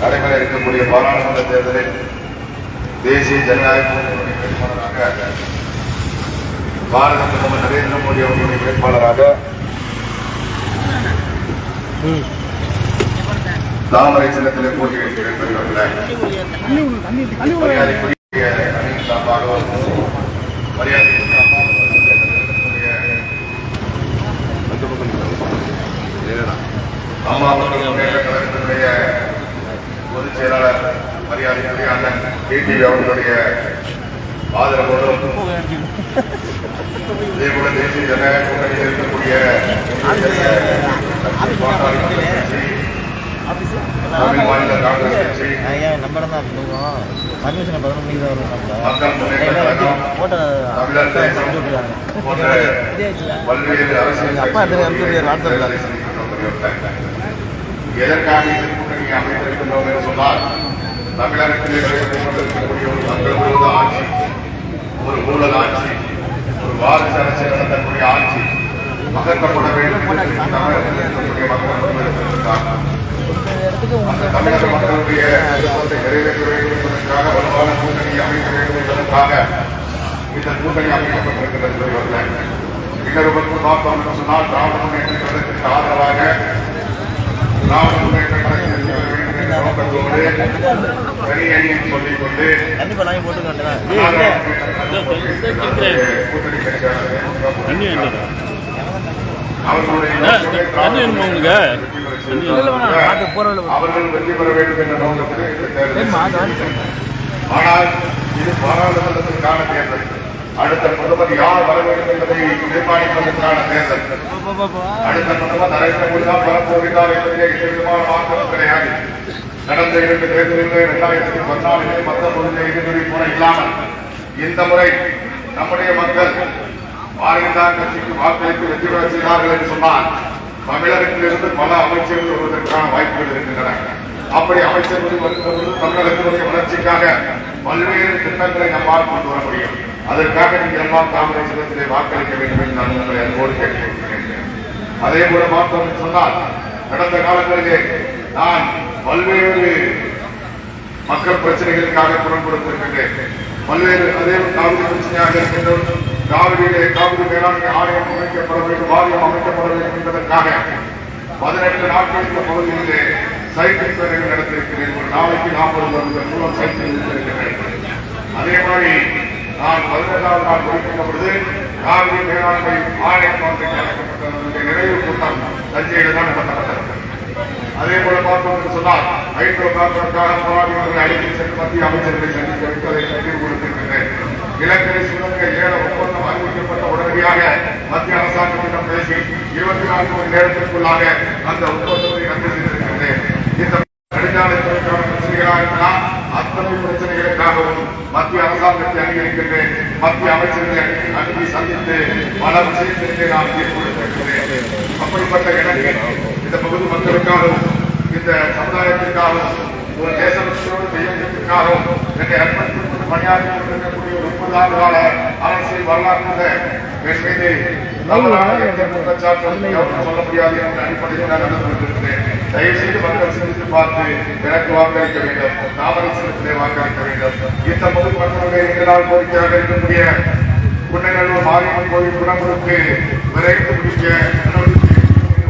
நடைபெற இருக்கக்கூடிய பாராளுமன்ற தேர்தலில் தேசிய ஜனநாயக கூட்டணியின் வேட்பாளராக பாரத பிரதமர் நரேந்திர மோடி அவர்களுடைய வேட்பாளராக தாமரை சின்னத்திலே போட்டியிட்டு பெறுகிறவர்கள மரியாதைக்குரிய அணியின் சார்பாக மரியாதைக்குரிய அம்மா அவர்களுடைய அம்மா மக்கள் முன்னேற்ற கழகத்தினுடைய பொதுச் செயலாளர் மரியாதைக்குரிய அண்ணன் டிடிவி அவர்களுடைய ஆதரவோடும் இதே போல தேசிய ஜனநாயக கூட்டணியில் இருக்கக்கூடிய இந்திய பாட்டாளி மக்கள் கட்சி, தமிழ் மாநில காங்கிரஸ் கட்சி தான் தான் பல்வேறு அரசியல் எதற்காக இந்த கூட்டணியை அமைத்திருக்கின்றோம் என்று சொன்னால் தமிழகத்திலே நடைபெற்றுக் கொண்டிருக்கக்கூடிய ஒரு மக்கள் விரோத ஆட்சி ஒரு ஊழல் ஆட்சி ஒரு வாரிசு அரசு நடத்தக்கூடிய ஆட்சி அகற்றப்பட வேண்டும் தமிழகத்தில் இருக்கக்கூடிய மக்கள் தமிழக மக்களுடைய விருப்பத்தை நிறைவேற்ற வேண்டும் என்பதற்காக வலுவான கூட்டணி அமைக்க வேண்டும் என்பதற்காக இந்த கூட்டணி அமைக்கப்பட்டிருக்கிறது பின்னர் இன்னொரு பார்த்தோம் என்று சொன்னால் திராவிட முன்னேற்ற கழகத்திற்கு ஆதரவாக திராவிட முன்னேற்ற கழகத்தில் சேர வேண்டும் என்ற நோக்கத்தோடு தனி அணியை சொல்லிக் கொண்டு கண்டிப்பாக நாங்கள் போட்டுக்க வேண்டியதான் திராவிட முன்னேற்ற கழகத்தினுடைய கூட்டணி கட்சியானது அவர்களுடைய நோக்கமே தண்ணி வேணுமா உங்களுக்கு? வெற்றி பெற செய்வது. அவர்கள் வெற்றி பெற வேண்டும் என்ற நோக்கத்திலே ஆனால் இது பாராளுமன்றத்திற்கான தேர்தல் அடுத்த பிரதமர் யார் வர வேண்டும் என்பதை தீர்மானிப்பதற்கான தேர்தல். அடுத்த பிரதமர் நரேந்திர மோடி தான் வரப்போகிறார் என்பதிலே எந்தவிதமான மாற்றம் கிடையாது. கடந்த இரண்டு தேர்தலிலே இரண்டாயிரத்தி பதினாலிலே பத்தொன்பதிலே எதிர்கொடி போல இல்லாமல் இந்த முறை நம்முடைய மக்கள் பாரதிதான் கட்சிக்கு வாக்களித்து வெற்றி பெற செய்தார்கள் என்று சொன்னால் தமிழகத்திலிருந்து பல அமைச்சர்கள் வருவதற்கான வாய்ப்புகள் இருக்கின்றன. அப்படி அமைச்சர்கள் வரும்போது தமிழகத்தினுடைய வளர்ச்சிக்காக பல்வேறு திட்டங்களை நம்மால் கொண்டு வர முடியும். அதற்காக நீங்கள் எல்லாம் தாமரை சின்னத்திலே வாக்களிக்க வேண்டும் என்று நான் உங்களை அன்போடு கேட்டுக்கொள்கிறேன். அதே போல பார்த்தோம் சொன்னால் கடந்த காலங்களிலே நான் பல்வேறு மக்கள் பிரச்சனைகளுக்காக குரல் கொடுத்திருக்கின்றேன். பல்வேறு அதே காவிரி பிரச்சனையாக இருக்கின்றது காவிரியிலே காவிரி மேலாண்மை ஆணையம் அமைக்கப்பட வேண்டும் வாரியம் அமைக்கப்பட வேண்டும் என்பதற்காக பதினெட்டு நாட்கள் இந்த பகுதியிலே சைக்கிள் பேரணி நடத்திருக்கிறேன் ஒரு நாளைக்கு நாற்பது கிலோமீட்டர் தூரம் சைக்கிள் நிறுத்திருக்கிறேன் அதே மாதிரி நான் பதினெட்டாம் நாள் குறிப்பிட்ட பொழுது காவிரி மேலாண்மை ஆணையம் ஒன்றை நடக்கப்பட்டதனுடைய நிறைவு கூட்டம் தஞ்சையில் தான் நடத்தப்பட்டது. அதே போல பார்த்தோம் என்று சொன்னால் ஹைட்ரோ கார்பனுக்காக போராடியவர்களை அழைத்து சென்று மத்திய அமைச்சர்களை சந்தித்து வைப்பதை அதை தீர்வு கொடுத்திருக்கின்றேன் நிலக்கரி சுரங்க ஏல ஒப்பந்தம் அறிவிக்கப்பட்ட உடனடியாக மத்திய அரசாங்கத்திடம் பேசி இருபத்தி நான்கு மணி நேரத்திற்குள்ளாக அந்த ஒப்பந்தத்தை ரத்து செய்திருக்கின்றேன் மத்திய அரசாங்கத்தை அங்கீகரிக்கின்றேன். மத்திய அமைச்சர்களை அனுப்பி சந்தித்து பல விஷயத்திற்கு நான் தீர்ப்பு அப்படிப்பட்ட எனக்கு இந்த பகுதி மக்களுக்காகவும் இந்த சமுதாயத்திற்காகவும் ஒரு தேசபக்தியோடு செய்யத்திற்காகவும் என்னை அர்ப்பணித்துக் பணியாற்றி கொண்டிருக்கக்கூடிய ஒரு முப்பது ஆண்டு கால அரசியல் வரலாற்று என் மீது தவறான எந்த குற்றச்சாட்டும் சொல்ல முடியாது என்ற அடிப்படையில் நான் நடந்து கொண்டிருக்கிறேன். தயவு செய்து மக்கள் சிந்தித்து பார்த்து எனக்கு வாக்களிக்க வேண்டும். தாமரை சின்னத்திலே வாக்களிக்க வேண்டும். இந்த பொது மக்களுடைய எங்களால் கோரிக்கையாக இருக்கக்கூடிய குன்னநல்லூர் மாரியம்மன் கோயில் குணங்களுக்கு விரைந்து முடிக்க நடவடிக்கை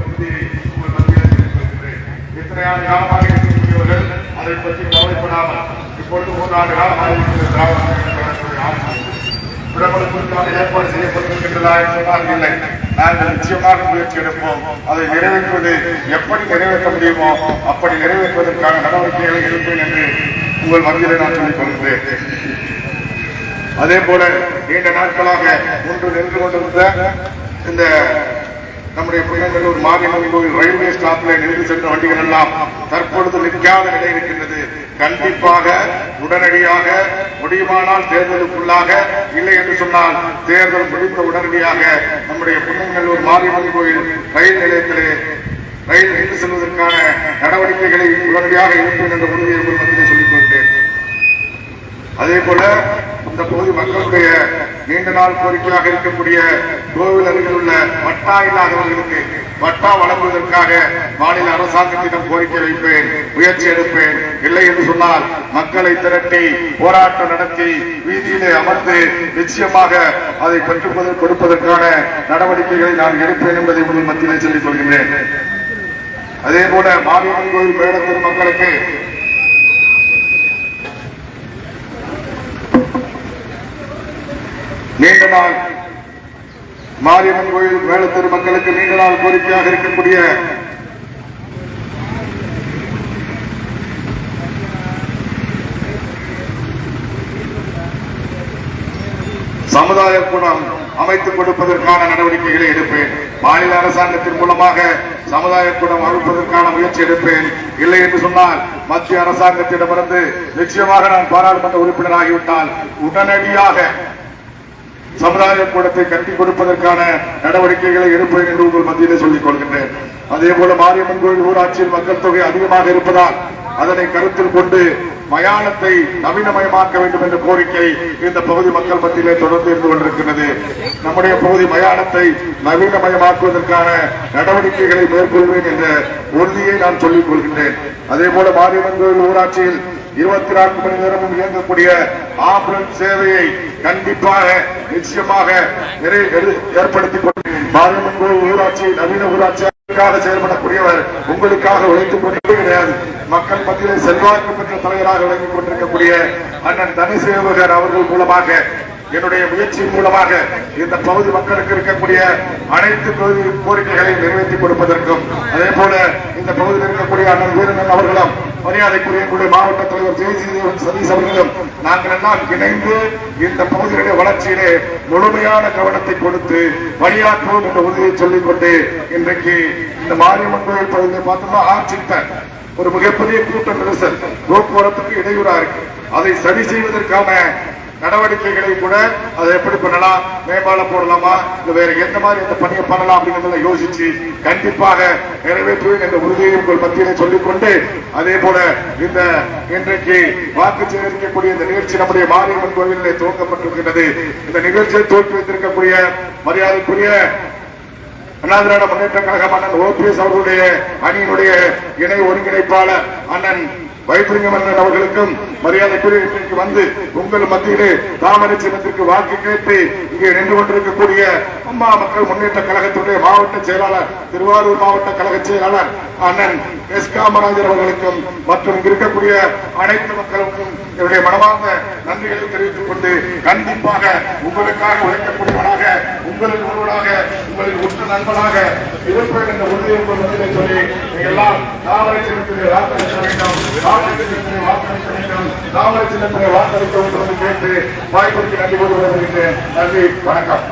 உறுதியை இருக்கக்கூடியவர்கள் அதை பற்றி கவலைப்படாமல் இப்பொழுது மூன்றாண்டு காலமாக இருக்கிற திராவிட முன்னேற்ற ஏற்பாடு செய்யப்பட்டிருக்கின்றதா என்று சொன்னால் இல்லை நாங்கள் நிச்சயமாக முயற்சி எடுப்போம். அதை நிறைவேற்றுவது எப்படி நிறைவேற்ற முடியுமோ அப்படி நிறைவேற்றுவதற்கான நடவடிக்கைகளை எடுப்பேன் என்று உங்கள் மத்தியில் நான் சொல்லிக் கொள்கிறேன். அதே போல நீண்ட நாட்களாக ஒன்று நின்று கொண்டிருந்த இந்த நம்முடைய புயங்கல்லூர் மாரியம்மன் கோவில் ரயில்வே ஸ்டாப்ல நின்று சென்ற வண்டிகள் எல்லாம் தற்பொழுது நிற்காத நிலை இருக்கின்றது. கண்டிப்பாக உடனடியாக முடியுமானால் தேர்தலுக்குள்ளாக இல்லை என்று சொன்னால் தேர்தல் முடிந்த உடனடியாக நம்முடைய புன்னங்கல்லூர் மாரியம்மன் கோயில் ரயில் நிலையத்திலே ரயில் நின்று செல்வதற்கான நடவடிக்கைகளை உடனடியாக இருக்கும் என்ற உறுதியை உங்கள் சொல்லிக் கொண்டேன். அதே போல இந்த பகுதி மக்களுடைய நீண்ட நாள் கோரிக்கையாக இருக்கக்கூடிய கோவில் அருகில் உள்ள பட்டா இல்லாதவர்களுக்கு பட்டா வழங்குவதற்காக மாநில அரசாங்கத்திடம் கோரிக்கை வைப்பேன் முயற்சி எடுப்பேன். இல்லை என்று சொன்னால் மக்களை திரட்டி போராட்டம் நடத்தி வீதியிலே அமர்ந்து நிச்சயமாக அதை பெற்றுக் கொடுப்பதற்கான நடவடிக்கைகளை நான் எடுப்பேன் என்பதை உங்கள் மத்தியிலே சொல்லிக் கொள்கிறேன் அதே போல மாரியம்மன் கோயில் மேடத்தின் மக்களுக்கு நீண்ட நாள் மாரியம்மன் கோயில் வேளத்தூர் மக்களுக்கு நீண்ட நாள் கோரிக்கையாக இருக்கக்கூடிய சமுதாய கூடம் அமைத்துக் கொடுப்பதற்கான நடவடிக்கைகளை எடுப்பேன். மாநில அரசாங்கத்தின் மூலமாக சமுதாய கூடம் அமைப்பதற்கான முயற்சி எடுப்பேன். இல்லை என்று சொன்னால் மத்திய அரசாங்கத்திடமிருந்து நிச்சயமாக நான் பாராளுமன்ற உறுப்பினராகிவிட்டால் உடனடியாக சமுதாய கூடத்தை கட்டி கொடுப்பதற்கான நடவடிக்கைகளை எடுப்பேன் என்று உங்கள் மத்தியிலே சொல்லிக் கொள்கின்றேன். அதே போல மாரியம்மன் கோயில் ஊராட்சியில் மக்கள் தொகை அதிகமாக இருப்பதால் அதனை கருத்தில் கொண்டு மயானத்தை நவீனமயமாக்க வேண்டும் என்ற கோரிக்கை இந்த பகுதி மக்கள் மத்தியிலே தொடர்ந்து இருந்து கொண்டிருக்கிறது நம்முடைய பகுதி மயானத்தை நவீனமயமாக்குவதற்கான நடவடிக்கைகளை மேற்கொள்வேன் என்ற உறுதியை நான் சொல்லிக் கொள்கின்றேன். அதே போல மாரியம்மன் கோயில் ஊராட்சியில் இருபத்தி நான்கு மணி நேரமும் இயங்கக்கூடிய ஆம்புலன்ஸ் சேவையை கண்டிப்பாக நிச்சயமாக ஏற்படுத்திக் கொண்டு மாரியம்மன் கோயில் ஊராட்சி நவீன ஊராட்சியாக செயல்படக்கூடியவர் உங்களுக்காக உழைத்துக் கொண்டே கிடையாது. மக்கள் மத்தியிலே செல்வாக்கு பெற்ற தலைவராக விளங்கிக் கொண்டிருக்கக்கூடிய அண்ணன் தனிசேவகர் அவர்கள் மூலமாக என்னுடைய முயற்சியின் மூலமாக இந்த பகுதி மக்களுக்கு இருக்கக்கூடிய அனைத்து கோரிக்கைகளையும் நிறைவேற்றி கொடுப்பதற்கும் அதே போல இந்த பகுதியில் இருக்கக்கூடிய அண்ணன் வீரனன் அவர்களும் மரியாதைக்குரிய எங்களுடைய மாவட்ட தலைவர் ஜெயசீதேவன் சதீஷ் அவர்களும் நாங்கள் எல்லாம் இணைந்து இந்த பகுதியுடைய வளர்ச்சியிலே முழுமையான கவனத்தை கொடுத்து வழியாற்றுவோம் என்ற உறுதியை சொல்லிக் கொண்டு இன்றைக்கு இந்த மாரியம்மன் கோயில் பகுதியை பார்த்தோம்னா ஆட்சித்த ஒரு மிகப்பெரிய கூட்ட நெரிசல் போக்குவரத்துக்கு இடையூறா இருக்கு. அதை சரி செய்வதற்கான நடவடிக்கைகளை கூட அதை எப்படி பண்ணலாம் மேம்பாலம் போடலாமா இல்ல வேற எந்த மாதிரி இந்த பணியை பண்ணலாம் அப்படிங்கறத யோசிச்சு கண்டிப்பாக நிறைவேற்றுவேன் என்ற உறுதியை உங்கள் மத்தியிலே சொல்லிக்கொண்டு அதே போல இந்த இன்றைக்கு வாக்கு சேகரிக்கக்கூடிய இந்த நிகழ்ச்சி நம்முடைய மாரியம்மன் கோவிலே துவங்கப்பட்டிருக்கின்றது. இந்த நிகழ்ச்சியை துவக்கி வைத்திருக்கக்கூடிய மரியாதைக்குரிய அண்ணா திராவிட முன்னேற்ற கழகம் அண்ணன் ஓபிஎஸ் அவர்களுடைய அணியினுடைய இணை ஒருங்கிணைப்பாளர் அண்ணன் வைத்திலிங்கம் அவர்களுக்கும் மரியாதைக்குரிய வந்து உங்கள் மத்தியிலே தாமரை சின்னத்திற்கு வாக்கு கேட்டு இங்கே நின்று கொண்டிருக்கக்கூடிய அம்மா மக்கள் முன்னேற்ற கழகத்துடைய மாவட்ட செயலாளர் திருவாரூர் மாவட்ட கழக செயலாளர் அண்ணன் எஸ் காமராஜர் அவர்களுக்கும் மற்றும் இருக்கக்கூடிய அனைத்து மக்களுக்கும் என்னுடைய மனமார்ந்த நன்றிகளை தெரிவித்துக் கொண்டு கண்டிப்பாக உங்களுக்காக உழைக்கக்கூடியவனாக உங்களில் ஒருவனாக உங்களின் உற்ற நண்பனாக இருப்பேன் என்ற உறுதியை உங்கள் சொல்லி எல்லாம் தாவரை சின்னத்திலே வாக்களிக்க வேண்டும் தாவரை சின்னத்திலே வாக்களிக்க வேண்டும் தாவரை சின்னத்திலே வாக்களிக்க வேண்டும் என்று கேட்டு வாய்ப்பிற்கு நன்றி கொண்டு வருகின்றேன் நன்றி வணக்கம்.